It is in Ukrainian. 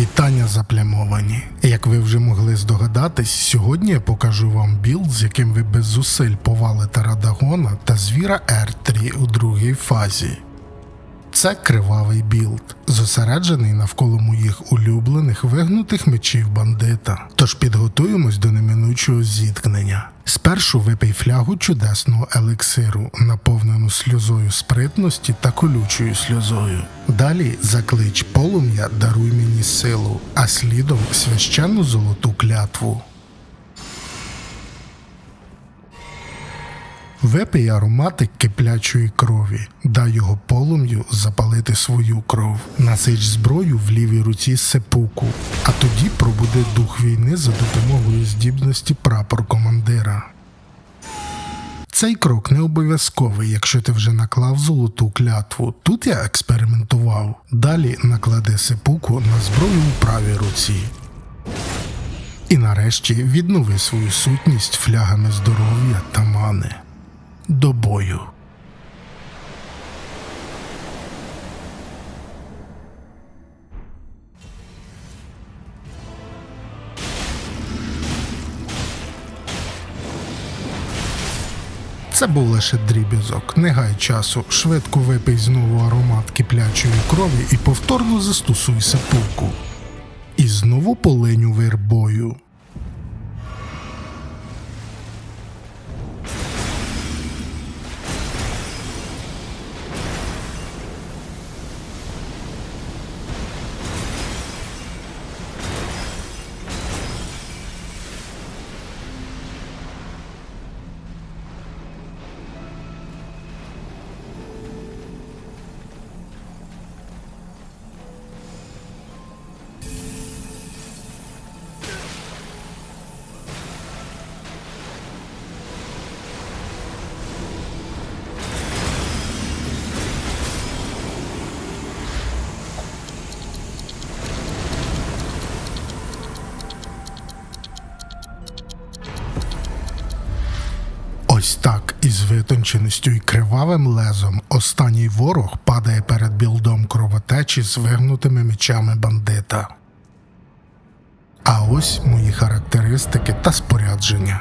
Вітання заплямовані. Як ви вже могли здогадатись, сьогодні я покажу вам білд, з яким ви без зусиль повалите Радагона та звіра R3 у другій фазі. Це кривавий білд, зосереджений навколо моїх улюблених вигнутих мечів бандита. Тож підготуємось до неминучого зіткнення. Спершу випий флягу чудесного елексиру, наповнену сльозою спритності та колючою сльозою. Далі заклич полум'я, даруй мені силу, а слідом священну золоту клятву. Випий ароматик киплячої крові, дай його полум'ю запалити свою кров. Насич зброю в лівій руці сепуку, а тоді пробуди дух війни за допомогою здібності прапор командира. Цей крок не обов'язковий, якщо ти вже наклав золоту клятву. Тут я експериментував. Далі наклади сепуку на зброю у правій руці. І нарешті віднови свою сутність флягами здоров'я та мани. До бою. Це був лише дріб'язок. Не гай часу, швидко випий знову аромат киплячої крові і повторно застосуй сапуку. І знову полиню вербою. Ось так, із витонченістю і кривавим лезом, останній ворог падає перед білдом кровотечі з вигнутими мечами бандита. А ось мої характеристики та спорядження.